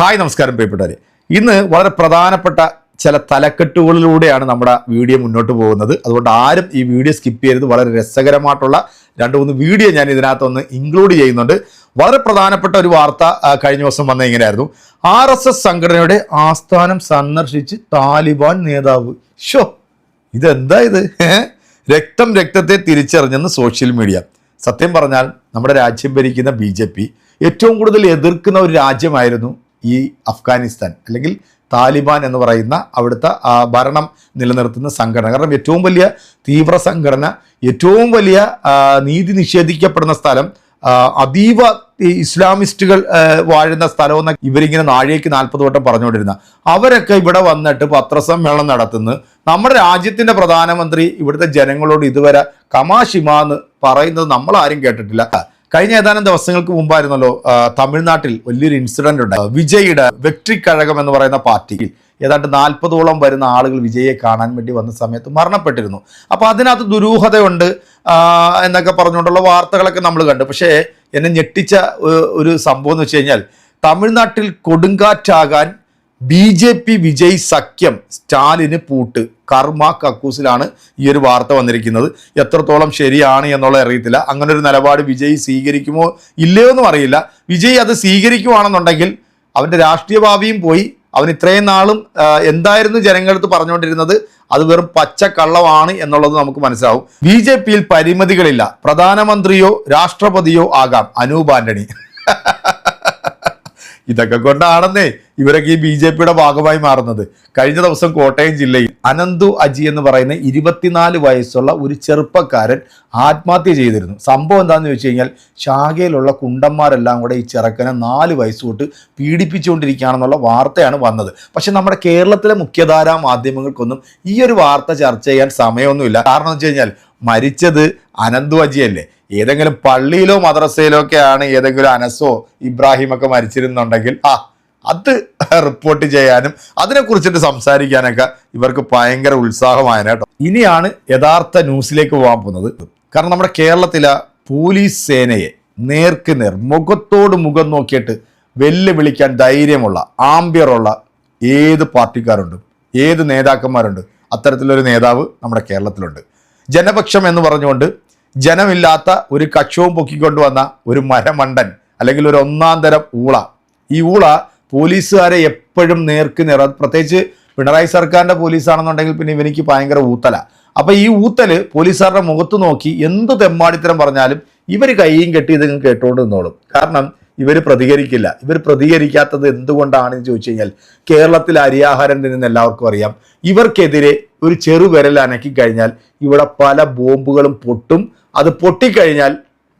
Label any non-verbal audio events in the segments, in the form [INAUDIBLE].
Hi നമസ്കാരം പ്രിയപ്പെട്ടവരെ. ഇന്ന് വളരെ പ്രധാനപ്പെട്ട ചില തലക്കെട്ടുകളിലൂടെയാണ് നമ്മുടെ വീഡിയോ മുന്നോട്ട് പോകുന്നത്. അതുകൊണ്ട് ആരും ഈ വീഡിയോ സ്കിപ്പ് ചെയ്യരുത്. വളരെ രസകരമായിട്ടുള്ള രണ്ട് മൂന്ന് വീഡിയോ ഞാൻ ഇതിനകത്തൊന്ന് ഇൻക്ലൂഡ് ചെയ്യുന്നുണ്ട്. വളരെ പ്രധാനപ്പെട്ട ഒരു വാർത്ത കഴിഞ്ഞ ദിവസം വന്ന ഇങ്ങനെയായിരുന്നു. ആർ എസ് എസ് സംഘടനയുടെ ആസ്ഥാനം സന്ദർശിച്ച് താലിബാൻ നേതാവ്. ഷോ ഇതെന്താ ഇത്? രക്തം രക്തത്തെ തിരിച്ചറിഞ്ഞെന്ന് സോഷ്യൽ മീഡിയ. സത്യം പറഞ്ഞാൽ നമ്മുടെ രാജ്യം ഭരിക്കുന്ന ബി ഏറ്റവും കൂടുതൽ എതിർക്കുന്ന ഒരു രാജ്യമായിരുന്നു ഈ അഫ്ഗാനിസ്ഥാൻ അല്ലെങ്കിൽ താലിബാൻ എന്ന് പറയുന്ന അവിടുത്തെ ഭരണം നിലനിർത്തുന്ന സംഘടന. കാരണം ഏറ്റവും വലിയ തീവ്ര സംഘടന ഏറ്റവും വലിയ നീതി നിഷേധിക്കപ്പെടുന്ന സ്ഥലം അതീവ ഇസ്ലാമിസ്റ്റുകൾ വാഴുന്ന സ്ഥലമെന്ന് ഇവരിങ്ങനെ നാഴേക്ക് നാൽപ്പത് വട്ടം പറഞ്ഞുകൊണ്ടിരുന്ന. അവരൊക്കെ ഇവിടെ വന്നിട്ട് പത്രസമ്മേളനം നടത്തുന്നു. നമ്മുടെ രാജ്യത്തിന്റെ പ്രധാനമന്ത്രി ഇവിടുത്തെ ജനങ്ങളോട് ഇതുവരെ കമാഷിമാന്ന് പറയുന്നത് നമ്മളാരും കേട്ടിട്ടില്ല. കഴിഞ്ഞ ഏതാനും ദിവസങ്ങൾക്ക് മുമ്പായിരുന്നല്ലോ തമിഴ്നാട്ടിൽ വലിയൊരു ഇൻസിഡന്റ് ഉണ്ടായി. വിജയുടെ വെക്ട്രി കഴകം എന്ന് പറയുന്ന പാർട്ടിയിൽ ഏതാണ്ട് നാൽപ്പതോളം വരുന്ന ആളുകൾ വിജയെ കാണാൻ വേണ്ടി വന്ന സമയത്ത് മരണപ്പെട്ടിരുന്നു. അപ്പോൾ അതിനകത്ത് ദുരൂഹതയുണ്ട് എന്നൊക്കെ പറഞ്ഞുകൊണ്ടുള്ള വാർത്തകളൊക്കെ നമ്മൾ കണ്ടു. പക്ഷേ എന്നെ ഞെട്ടിച്ച ഒരു സംഭവം എന്ന് വെച്ച് കഴിഞ്ഞാൽ തമിഴ്നാട്ടിൽ കൊടുങ്കാറ്റാകാൻ ബി ജെ പി വിജയ് സഖ്യം സ്റ്റാലിന് പൂട്ട്. കർമ്മ കക്കൂസിലാണ് ഈ ഒരു വാർത്ത വന്നിരിക്കുന്നത്. എത്രത്തോളം ശരിയാണ് എന്നുള്ളത് അറിയത്തില്ല. അങ്ങനെ ഒരു നിലപാട് വിജയ് സ്വീകരിക്കുമോ ഇല്ലയോ എന്നും അറിയില്ല. വിജയ് അത് സ്വീകരിക്കുവാണെന്നുണ്ടെങ്കിൽ അവന്റെ രാഷ്ട്രീയ ഭാവിയും പോയി. അവൻ ഇത്രയും നാളും എന്തായിരുന്നു ജനങ്ങളടുത്ത് പറഞ്ഞുകൊണ്ടിരുന്നത്? അത് വെറും പച്ചക്കള്ളമാണ് എന്നുള്ളത് നമുക്ക് മനസ്സിലാവും. ബി ജെ പിയിൽ പരിമിതികളില്ല. പ്രധാനമന്ത്രിയോ രാഷ്ട്രപതിയോ ആകാം. അനൂപ് ആന്റണി. [LAUGHS] ഇതൊക്കെ കൊണ്ടാണെന്നേ ഇവരൊക്കെ ഈ ബി ജെ പിയുടെ ഭാഗമായി മാറുന്നത്. കഴിഞ്ഞ ദിവസം കോട്ടയം ജില്ലയിൽ അനന്തു അജി എന്ന് പറയുന്ന ഇരുപത്തിനാല് വയസ്സുള്ള ഒരു ചെറുപ്പക്കാരൻ ആത്മഹത്യ ചെയ്തിരുന്നു. സംഭവം എന്താണെന്ന് വെച്ച് കഴിഞ്ഞാൽ ശാഖയിലുള്ള കുണ്ടന്മാരെല്ലാം കൂടെ ഈ ചെറുക്കനെ നാല് വയസ്സ് തൊട്ട് പീഡിപ്പിച്ചുകൊണ്ടിരിക്കുകയാണെന്നുള്ള വാർത്തയാണ് വന്നത്. പക്ഷെ നമ്മുടെ കേരളത്തിലെ മുഖ്യധാരാ മാധ്യമങ്ങൾക്കൊന്നും ഈ ഒരു വാർത്ത ചർച്ച ചെയ്യാൻ സമയമൊന്നുമില്ല. കാരണം എന്ന് വെച്ച് കഴിഞ്ഞാൽ മരിച്ചത് അനന്തു അജിയല്ലേ. ഏതെങ്കിലും പള്ളിയിലോ മദ്രസയിലോ ഒക്കെയാണ് ഏതെങ്കിലും അനസോ ഇബ്രാഹിമൊക്കെ മരിച്ചിരുന്നുണ്ടെങ്കിൽ ആ അത് റിപ്പോർട്ട് ചെയ്യാനും അതിനെക്കുറിച്ചിട്ട് സംസാരിക്കാനൊക്കെ ഇവർക്ക് ഭയങ്കര ഉത്സാഹമായ കേട്ടോ. ഇനിയാണ് യഥാർത്ഥ ന്യൂസിലേക്ക് പോകാൻ പോകുന്നത്. കാരണം നമ്മുടെ കേരളത്തിലെ പോലീസ് സേനയെ നേർക്ക് നേർ മുഖത്തോട് മുഖം നോക്കിയിട്ട് വെല്ലുവിളിക്കാൻ ധൈര്യമുള്ള ആംബിയറുള്ള ഏത് പാർട്ടിക്കാരുണ്ട് ഏത് നേതാക്കന്മാരുണ്ട് അത്തരത്തിലൊരു നേതാവ് നമ്മുടെ കേരളത്തിലുണ്ട്. ജനപക്ഷം എന്ന് പറഞ്ഞുകൊണ്ട് ജനമില്ലാത്ത ഒരു കക്ഷവും പൊക്കിക്കൊണ്ടുവന്ന ഒരു മരമണ്ടൻ അല്ലെങ്കിൽ ഒരു ഒന്നാം തരം ഊള. ഈ ഊള പോലീസുകാരെ എപ്പോഴും നേർക്ക് നിറ പ്രത്യേകിച്ച് പിണറായി സർക്കാരിന്റെ പോലീസാണെന്നുണ്ടെങ്കിൽ പിന്നെ ഇവനിക്ക് ഭയങ്കര ഊത്തല. അപ്പോൾ ഈ ഊത്തൽ പോലീസുകാരുടെ മുഖത്ത് നോക്കി എന്ത് തെമ്മാടിത്തരം പറഞ്ഞാലും ഇവർ കൈയും കെട്ടി ഇതങ്ങ് കേട്ടുകൊണ്ട് നിന്നോളും. കാരണം ഇവർ പ്രതികരിക്കില്ല. ഇവർ പ്രതികരിക്കാത്തത് എന്തുകൊണ്ടാണെന്ന് ചോദിച്ചു കഴിഞ്ഞാൽ കേരളത്തിൽ അരിയാഹാരം തിന്നുന്ന എല്ലാവർക്കും അറിയാം. ഇവർക്കെതിരെ ഒരു ചെറുവിരൽ അനക്കി കഴിഞ്ഞാൽ ഇവിടെ പല ബോംബുകളും പൊട്ടും. അത് പൊട്ടിക്കഴിഞ്ഞാൽ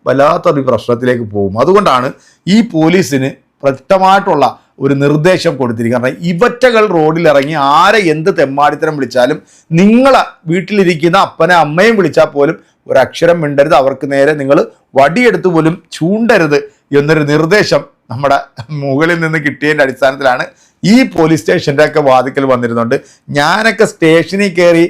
വല്ലാത്തൊരു പ്രശ്നത്തിലേക്ക് പോകും. അതുകൊണ്ടാണ് ഈ പോലീസിന് വ്യക്തമായിട്ടുള്ള ഒരു നിർദ്ദേശം കൊടുത്തിരിക്കുന്നത്. കാരണം ഇവറ്റകൾ റോഡിലിറങ്ങി ആരെ എന്ത് തെമ്മാടിത്തരം വിളിച്ചാലും നിങ്ങളെ വീട്ടിലിരിക്കുന്ന അപ്പനെ അമ്മയും വിളിച്ചാൽ പോലും ഒരക്ഷരം മിണ്ടരുത്. അവർക്ക് നേരെ നിങ്ങൾ വടിയെടുത്ത് പോലും ചൂണ്ടരുത് എന്നൊരു നിർദ്ദേശം നമ്മുടെ മുകളിൽ നിന്ന് കിട്ടിയതിന്റെ അടിസ്ഥാനത്തിലാണ് ഈ പോലീസ് സ്റ്റേഷന്റെ ഒക്കെ വാതിക്കൽ വന്നിരുന്നുണ്ട്. ഞാനൊക്കെ സ്റ്റേഷനിൽ കയറി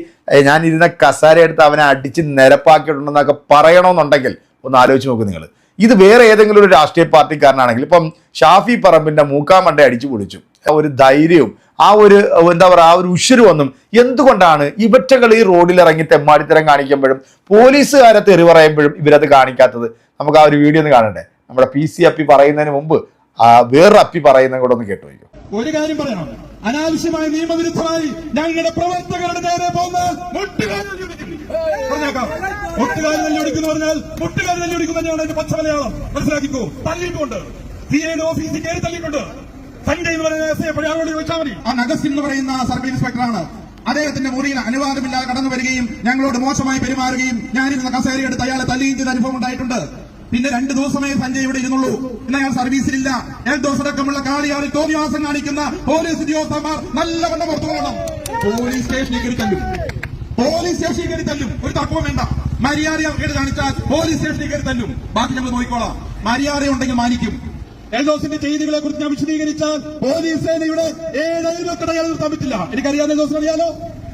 ഞാൻ ഇരുന്ന കസാര എടുത്ത് അവനെ അടിച്ച് നിരപ്പാക്കിയിട്ടുണ്ടെന്നൊക്കെ പറയണമെന്നുണ്ടെങ്കിൽ ഒന്ന് ആലോചിച്ച് നോക്കൂ നിങ്ങൾ ഇത് വേറെ ഏതെങ്കിലും ഒരു രാഷ്ട്രീയ പാർട്ടിക്കാരനാണെങ്കിൽ ഇപ്പം ഷാഫി പറമ്പിന്റെ മൂക്കാമണ്ട അടിച്ചു പൊളിച്ചു. ഒരു ധൈര്യവും ആ ഒരു എന്താ പറയുക ആ ഒരു ഉഷരുവൊന്നും എന്തുകൊണ്ടാണ് ഇവറ്റകൾ ഈ റോഡിൽ ഇറങ്ങി തെമ്മാടിത്തരം കാണിക്കുമ്പോഴും പോലീസുകാരെ തെറി പറയുമ്പോഴും ഇവരത് കാണിക്കാത്തത്? നമുക്ക് ആ ഒരു വീഡിയോ ഒന്ന് കാണണ്ടേ? നമ്മുടെ പി സി അപ്പി പറയുന്നതിന് മുമ്പ് വേറെ അപ്പി പറയുന്ന കൂടെ ഒന്ന് കേട്ടു വയ്ക്കും ഒരു കാര്യം പറയണം. അനാവശ്യമായ നിയമവിരുദ്ധമായി ഞങ്ങളുടെ പ്രവർത്തകരുടെ നേരെ പോകുന്ന മുട്ടുകാരി ഓഫീസിൽ എന്ന് പറയുന്ന മതി. ആ നഗസ് എന്ന് പറയുന്ന ഇൻസ്പെക്ടറാണ്. അദ്ദേഹത്തിന്റെ മുറിയിൽ അനുവാദമില്ലാതെ കടന്നു വരികയും ഞങ്ങളോട് മോശമായി പെരുമാറുകയും ഞാനിരുന്ന കസേരയെടുത്ത് അയാളെ തല്ലുകയും ചെയ്ത അനുഭവം ഉണ്ടായിട്ടുണ്ട്. പിന്നെ രണ്ടു ദിവസമേ സഞ്ജയ് ഇവിടെ ഇരുന്നുള്ളൂ. ഇന്ന് അയാൾ സർവീസിലില്ല. എൽദോസ് അടക്കമുള്ള കാളിയാറിൽ തോന്നിവാസം കാണിക്കുന്ന പോലീസ് ഉദ്യോഗസ്ഥന്മാർ നല്ലവണ്ണം പുറത്തു പോകണം. പോലീസ് സ്റ്റേഷനിൽ കയറി തല്ലും. പോലീസ് സ്റ്റേഷനിൽ കയറി തല്ലും. ഒരു തർക്കവും വേണ്ട. മര്യാദ കേട്ട് കാണിച്ചാൽ പോലീസ് സ്റ്റേഷനിൽ കയറി തല്ലും. ബാക്കി നമ്മൾ നോക്കിക്കോളാം. മര്യാദ ഉണ്ടെങ്കിൽ മാനിക്കും. എൽദോസിന്റെ ചെയ്തികളെ കുറിച്ച് ഞാൻ വിശദീകരിച്ചാൽ പോലീസ് സേനയുടെ ഏഴ് അയൽവക്കടയാൾ നിർത്താൻ പറ്റില്ല അറിയാലോ?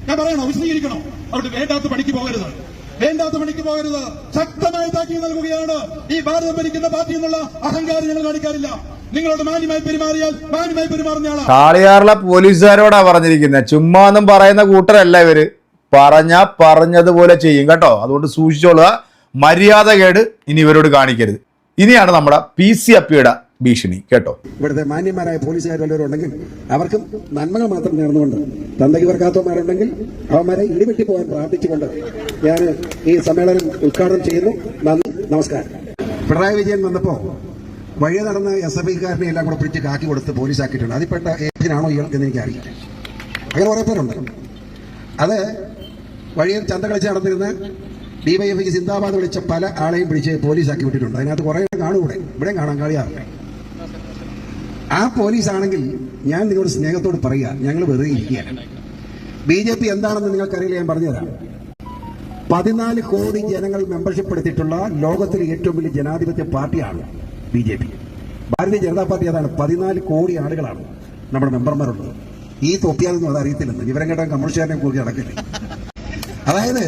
ഞാൻ പറയണോ? വിശദീകരിക്കണോ? അവിടെ വേണ്ടാത്ത പണിക്ക് പോകരുത്. വേണ്ടാത്ത പണിക്ക് പോകരുത്. ശക്തമായ താക്കീത് നൽകുകയാണ്. ഈ ഭാരതം ഭരിക്കുന്ന പാർട്ടി എന്നുള്ള അഹങ്കാരം ഞങ്ങൾ കാണിക്കാറില്ല. നിങ്ങളോട് മാന്യമായി പെരുമാറിയാൽ മാന്യമായി പെരുമാറുന്ന കാളിയാറിലെ പോലീസുകാരോടാ പറഞ്ഞിരിക്കുന്നത് ചുമ്മാ ഒന്നും പറയുന്ന കൂട്ടരല്ല ഇവർ. പറഞ്ഞ പറഞ്ഞതുപോലെ ചെയ്യും കേട്ടോ. അതുകൊണ്ട് സൂക്ഷിച്ചോളുക. മര്യാദ കേട് ഇനി ഇവരോട് കാണിക്കരുത്. ഇനിയാണ് നമ്മുടെ പി സി അപ്പിയുടെ ഭീഷണി. കേട്ടോ? ഇവിടുത്തെ മാന്യന്മാരായ പോലീസുകാർ വല്ലവരും ഉണ്ടെങ്കിൽ അവർക്കും നന്മകൾ മാത്രം നേർന്നുകൊണ്ട് തന്തയ്ക്ക് വർക്കാത്തവന്മാരുണ്ടെങ്കിൽ അവന്മാരെ ഇടിവെട്ടി പോകാൻ പ്രാർത്ഥിച്ചുകൊണ്ട് ഞാൻ ഈ സമ്മേളനം ഉദ്ഘാടനം ചെയ്യുന്നു. നന്ദി. നമസ്കാരം. പിണറായി വിജയൻ വന്നപ്പോ വഴി നടന്ന എസ് എഫ് ഐക്കാരനെ എല്ലാം കൂടെ പിടിച്ച് കാക്കി കൊടുത്ത് പോലീസാക്കിയിട്ടുണ്ട്. അതിൽപ്പെട്ട ഏജനാണോ ഇയാൾ എന്ന് എനിക്ക് അറിയില്ല അങ്ങനെ കുറെ പേരുണ്ട്. അത് വഴിയിൽ ചന്ത കളിച്ച് നടന്നിരുന്ന ഡിവൈഎഫ്ഐക്ക് സിന്ദാബാദ് വിളിച്ച പല ആളെയും പിടിച്ച് പോലീസാക്കി വിട്ടിട്ടുണ്ട്. അതിനകത്ത് കുറെ കാണും ഇവിടെ. ഇവിടെ കാണാൻ കളിയാറുണ്ട് ആ പോലീസ് ആണെങ്കിൽ ഞാൻ നിങ്ങളുടെ സ്നേഹത്തോട് പറയുക ഞങ്ങൾ വെറുതെ ഇരിക്കുകയാണ്. ബി ജെ പി എന്താണെന്ന് നിങ്ങൾക്കറിയില്ല ഞാൻ പറഞ്ഞുതരാം. പതിനാല് കോടി ജനങ്ങൾ മെമ്പർഷിപ്പ് എടുത്തിട്ടുള്ള ലോകത്തിലെ ഏറ്റവും വലിയ ജനാധിപത്യ പാർട്ടിയാണ് B J P. Bharatiya Janata party അതാണ് പതിനാല് കോടി ആളുകളാണ് നമ്മുടെ മെമ്പർമാരുള്ളത്. ഈ തൊപ്പിയാതൊന്നും അത് അറിയത്തില്ലെന്ന് വിവരം കേട്ടാൽ കമ്മ്യൂണിസ്റ്റുകാരനെ കുറിച്ച് നടക്കില്ല. അതായത്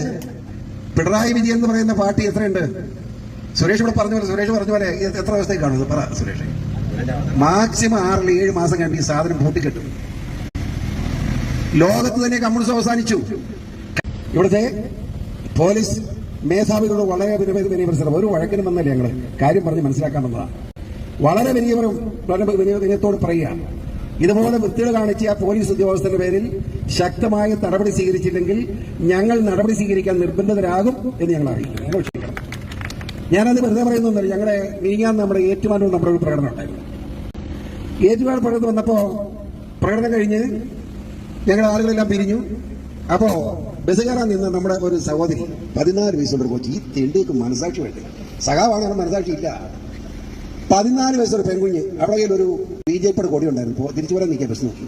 പിണറായി വിജയൻ എന്ന് പറയുന്ന പാർട്ടി എത്രയുണ്ട്? സുരേഷ് ഇവിടെ പറഞ്ഞ പോലെ സുരേഷ് പറഞ്ഞ പോലെ എത്ര ദിവസത്തേക്ക് കാണും ഇത് പറ സുരേഷ്. മാക്സിമം ആറിൽ ഏഴ് മാസം കഴിഞ്ഞ് ഈ സാധനം പൂട്ടിക്കിട്ടും ലോകത്ത് തന്നെ കമ്മ്യൂണിസം അവസാനിച്ചു. ഇവിടുത്തെ പോലീസ് മേധാവികളോട് വളരെ വിനയ- വിനയപരിസരം ഒരു വഴക്കിനും വന്നല്ലേ ഞങ്ങൾ. കാര്യം പറഞ്ഞ് മനസ്സിലാക്കാൻ വന്നതാണ്. വളരെ വിനയപരം വളരെ വിനയ- വിനയത്തോട് പറയുക. ഇതുപോലെ വൃത്തികൾ കാണിച്ച ആ പോലീസ് ഉദ്യോഗസ്ഥരുടെ പേരിൽ ശക്തമായ നടപടി സ്വീകരിച്ചില്ലെങ്കിൽ ഞങ്ങൾ നടപടി സ്വീകരിക്കാൻ നിർബന്ധിതരാകും എന്ന് ഞങ്ങൾ ഞങ്ങൾ ക്ഷമിക്കണം. ഞാനത് വെറുതെ പറയുന്നൊന്നുമില്ല. ഞങ്ങളുടെ നീങ്ങാൻ നമ്മുടെ ഏറ്റുമാനൂർ നമ്മുടെ ഒരു പ്രകടനം ഉണ്ടായിരുന്നു. ഏറ്റുമാൻ പ്രകടനം വന്നപ്പോ പ്രകടനം കഴിഞ്ഞ് ഞങ്ങൾ ആളുകളെല്ലാം പിരിഞ്ഞു. അപ്പോ ബസ് കയറാൻ നിന്ന് നമ്മുടെ ഒരു സഹോദരി പതിനാല് വയസ്സുള്ള കൊച്ചി ഈ തെണ്ടിക്ക് മനസാക്ഷി വേണ്ടേ? സഖാവാണ് മനസാക്ഷി ഇല്ല. പതിനാല് വയസ്സുള്ള പെൺകുഞ്ഞ് അവിടെ ഒരു ബി ജെ പിയുടെ കൊടി ഉണ്ടായിരുന്നു തിരിച്ചു വരാൻ നിൽക്കാൻ ബസ് നോക്കി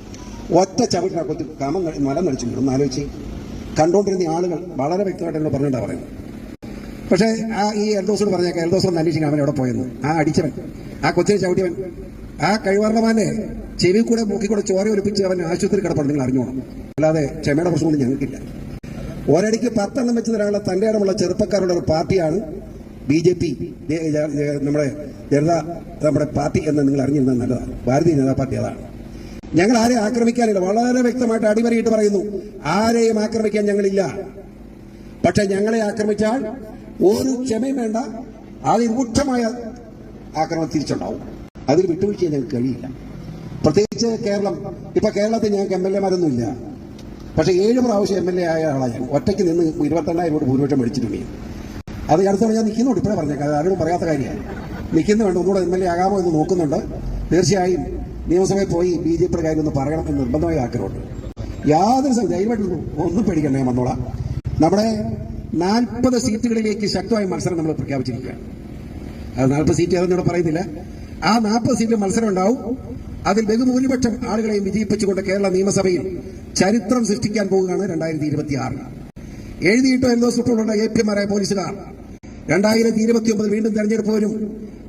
ഒറ്റ ചവിട്ടിനെ കൊത്തി കമം മലം നടിച്ചു ഒന്ന് ആലോചിച്ച്. കണ്ടോണ്ടിരുന്ന ആളുകൾ വളരെ വ്യക്തമായിട്ട് എന്നോട് പറഞ്ഞിട്ടാണ് പറയുന്നത്. പക്ഷേ ആ ഈ എൽദോസോട് പറഞ്ഞേക്കാം. എൽ ദോസോട് അന്വേഷിക്കണം അവൻ എവിടെ പോയെന്ന്? ആ അടിച്ചവൻ ആ കൊച്ചിനെ ചവിട്ടിയവൻ ആ കഴിവാർന്നമാനെ ചെവി കൂടെ മൂക്കി കൂടെ ചോര ഒലിപ്പിച്ച് അവൻ ആശുപത്രി കിടപ്പുണ്ട്. നിങ്ങൾ അറിഞ്ഞോണം. അല്ലാതെ ക്ഷമയുടെ പ്രശ്നമൊന്നും ഞങ്ങൾക്കില്ല. ഒരടിക്ക് പത്തെണ്ണം വെച്ച് തരാനുള്ള തന്റെ ഇടമുള്ള ചെറുപ്പക്കാരുടെ ഒരു പാർട്ടിയാണ് ബി ജെ പി നമ്മുടെ ജനതാ നമ്മുടെ പാർട്ടി എന്ന് നിങ്ങൾ അറിഞ്ഞിരുന്നത് നല്ലതാണ്. ഭാരതീയ ജനതാ പാർട്ടി അതാണ്. ഞങ്ങൾ ആരെ ആക്രമിക്കാനില്ല. വളരെ വ്യക്തമായിട്ട് അടിമറിയിട്ട് പറയുന്നു ആരെയും ആക്രമിക്കാൻ ഞങ്ങളില്ല. പക്ഷെ ഞങ്ങളെ ആക്രമിച്ചാൽ ഒരു ക്ഷമയും വേണ്ട അതിരൂക്ഷമായ ആക്രമണം തിരിച്ചുണ്ടാവും. അതിൽ വിട്ടുവീഴ്ച ഞങ്ങൾക്ക് കഴിയില്ല. പ്രത്യേകിച്ച് കേരളം. ഇപ്പൊ കേരളത്തിൽ ഞങ്ങൾക്ക് എം എൽ എമാരൊന്നുമില്ല. പക്ഷെ ഏഴ് പ്രാവശ്യം എം എൽ എ ആയ ആളാണ് ഞാൻ. ഒറ്റയ്ക്ക് നിന്ന് ഇരുപത്തെണ്ണായിരം രൂപ ഭൂരിപക്ഷം മേടിച്ചിട്ടുണ്ട്. അത് അടുത്തോടെ ഞാൻ നിൽക്കുന്നുണ്ട് ഇപ്പോഴേ പറഞ്ഞേക്കാം അത് ആരോടും പറയാത്ത കാര്യമാണ്. നിൽക്കുന്നുണ്ട് ഒന്നുകൂടെ എം എൽ എ ആകാമോ എന്ന് നോക്കുന്നുണ്ട്. തീർച്ചയായും നിയമസഭയിൽ പോയി ബി ജെ പിയുടെ കാര്യം ഒന്ന് പറയണം എന്ന് നിർബന്ധമായി ആഗ്രഹമുണ്ട്. യാതൊരു ധൈര്യമായിട്ട് ഒന്നും പേടിക്കണ്ട ഞാൻ നമ്മുടെ നാൽപ്പത് സീറ്റുകളിലേക്ക് ശക്തമായ മത്സരം നമ്മൾ പ്രഖ്യാപിച്ചിരിക്കുകയാണ്. അത് നാൽപ്പത് സീറ്റ് അതൊന്നും ഇവിടെ പറയുന്നില്ല. ആ നാൽപ്പത് സീറ്റിൽ മത്സരം ഉണ്ടാവും. അതിൽ ബഹുഭൂരിപക്ഷം ആളുകളെയും വിജയിപ്പിച്ചുകൊണ്ട് കേരള നിയമസഭയിൽ ചരിത്രം സൃഷ്ടിക്കാൻ പോവുകയാണ് രണ്ടായിരത്തി ഇരുപത്തി ആറിൽ എഴുതിയിട്ടോ എന്തോ സുട്ടുള്ള എ പി മാരായ പോലീസുകാർ. രണ്ടായിരത്തി ഇരുപത്തി ഒമ്പത് വീണ്ടും തെരഞ്ഞെടുപ്പ് വരും.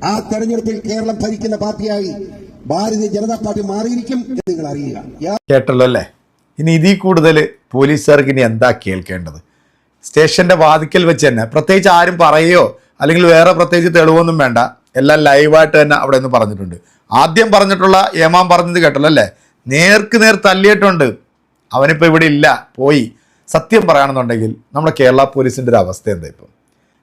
ആ തെരഞ്ഞെടുപ്പിൽ കേരളം ഭരിക്കുന്ന പാർട്ടിയായി ഭാരതീയ ജനതാ പാർട്ടി മാറിയിരിക്കും എന്ന് നിങ്ങൾ അറിയുക. കേട്ടല്ലോ അല്ലേ? ഇനി ഇതിൽ കൂടുതൽ പോലീസുകാർക്ക് ഇനി എന്താ കേൾക്കേണ്ടത്? സ്റ്റേഷന്റെ വാതിക്കൽ വെച്ച് തന്നെ പ്രത്യേകിച്ച് ആരും പറയുകയോ അല്ലെങ്കിൽ വേറെ പ്രത്യേകിച്ച് തെളിവൊന്നും വേണ്ട. എല്ലാം ലൈവായിട്ട് തന്നെ അവിടെ നിന്ന് പറഞ്ഞിട്ടുണ്ട്. ആദ്യം പറഞ്ഞിട്ടുള്ള ഏമാൻ പറഞ്ഞത് കേട്ടല്ലോ അല്ലേ? നേർക്ക് നേർ തല്ലിയിട്ടുണ്ട്. അവനിപ്പോൾ ഇവിടെ ഇല്ല പോയി. സത്യം പറയുകയാണെന്നുണ്ടെങ്കിൽ നമ്മുടെ കേരള പോലീസിന്റെ ഒരു അവസ്ഥ എന്താ ഇപ്പം?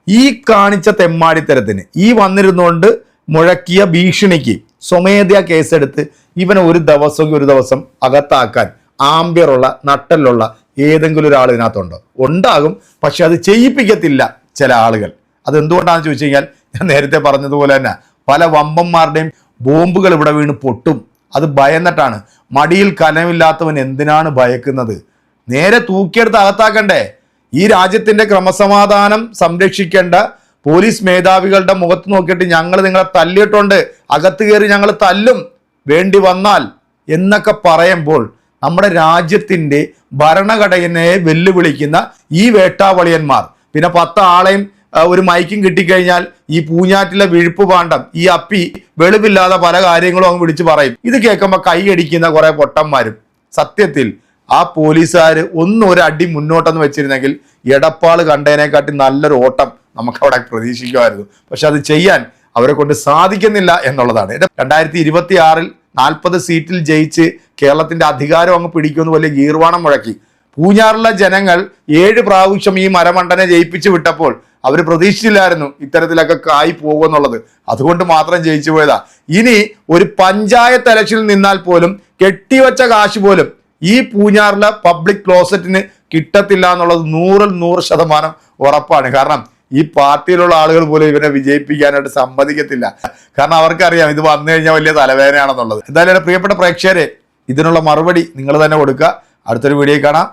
ഈ കാണിച്ച തെമ്മാടിത്തരത്തിന് ഈ വന്നിരുന്നുകൊണ്ട് മുഴക്കിയ ഭീഷണിക്ക് സ്വമേധയാ കേസെടുത്ത് ഇവനെ ഒരു ദിവസം ഒരു ദിവസം അകത്താക്കാൻ ആംബിയറുള്ള നട്ടലുള്ള ഏതെങ്കിലും ഒരാൾ ഇതിനകത്തുണ്ടോ ഉണ്ടാകും പക്ഷെ അത് ചെയ്യിപ്പിക്കത്തില്ല ചില ആളുകൾ. അത് എന്തുകൊണ്ടാണെന്ന് ചോദിച്ചു കഴിഞ്ഞാൽ ഞാൻ നേരത്തെ പറഞ്ഞതുപോലെ തന്നെ പല വമ്പന്മാരുടെയും ബോംബുകൾ ഇവിടെ വീണ് പൊട്ടും. അത് ഭയന്നിട്ടാണ്. മടിയിൽ കനമില്ലാത്തവൻ എന്തിനാണ് ഭയക്കുന്നത്? നേരെ തൂക്കിയെടുത്ത് അകത്താക്കണ്ടേ? ഈ രാജ്യത്തിന്റെ ക്രമസമാധാനം സംരക്ഷിക്കേണ്ട പോലീസ് മേധാവികളുടെ മുഖത്ത് നോക്കിയിട്ട് ഞങ്ങൾ നിങ്ങളെ തല്ലിയിട്ടുണ്ട്. അകത്ത് കയറി ഞങ്ങൾ തല്ലും. വേണ്ടി വന്നാൽ എന്നൊക്കെ പറയുമ്പോൾ നമ്മുടെ രാജ്യത്തിന്റെ ഭരണഘടനയെ വെല്ലുവിളിക്കുന്ന ഈ വേട്ടാവളിയന്മാർ പിന്നെ പത്ത് ആളെയും ഒരു മൈക്കും കിട്ടിക്കഴിഞ്ഞാൽ ഈ പൂഞ്ഞാറ്റിലെ വിഴുപ്പ് പാണ്ഡം ഈ അപ്പി വെളിവില്ലാതെ പല കാര്യങ്ങളും അങ്ങ് വിളിച്ചു പറയും. ഇത് കേൾക്കുമ്പോൾ കൈയടിക്കുന്ന കുറെ പൊട്ടന്മാരും. സത്യത്തിൽ ആ പോലീസുകാർ ഒന്നും ഒരു അടി മുന്നോട്ടെന്ന് വെച്ചിരുന്നെങ്കിൽ എടപ്പാൾ കണ്ടതിനെക്കാട്ടി നല്ലൊരു ഓട്ടം നമുക്കവിടെ പ്രതീക്ഷിക്കുമായിരുന്നു. പക്ഷെ അത് ചെയ്യാൻ അവരെ കൊണ്ട് സാധിക്കുന്നില്ല എന്നുള്ളതാണ്. രണ്ടായിരത്തി ഇരുപത്തി ആറിൽ നാൽപ്പത് സീറ്റിൽ ജയിച്ച് കേരളത്തിന്റെ അധികാരം അങ്ങ് പിടിക്കുമെന്ന് വലിയ ഗീർവാണം മുഴക്കി. പൂഞ്ഞാറിലെ ജനങ്ങൾ ഏഴ് പ്രാവശ്യം ഈ മരമണ്ടനെ ജയിപ്പിച്ചു വിട്ടപ്പോൾ അവർ പ്രതീക്ഷിച്ചില്ലായിരുന്നു ഇത്തരത്തിലൊക്കെ കായി പോകുമെന്നുള്ളത്. അതുകൊണ്ട് മാത്രം ജയിച്ചു പോയതാ. ഇനി ഒരു പഞ്ചായത്ത് ഇലക്ഷനിൽ നിന്നാൽ പോലും കെട്ടിവെച്ച കാശ് പോലും ഈ പൂഞ്ഞാറിലെ പബ്ലിക് ക്ലോസറ്റിന് കിട്ടത്തില്ല എന്നുള്ളത് നൂറിൽ നൂറ് ശതമാനം ഉറപ്പാണ്. കാരണം ഈ പാർട്ടിയിലുള്ള ആളുകൾ പോലും ഇവനെ വിജയിപ്പിക്കാനായിട്ട് സമ്മതിക്കത്തില്ല. കാരണം അവർക്കറിയാം ഇത് വന്നു കഴിഞ്ഞാൽ വലിയ തലവേദനയാണെന്നുള്ളത്. എന്തായാലും പ്രിയപ്പെട്ട പ്രേക്ഷകരെ ഇതിനുള്ള മറുപടി നിങ്ങൾ തന്നെ കൊടുക്കുക. അടുത്തൊരു വീഡിയോ കാണാം.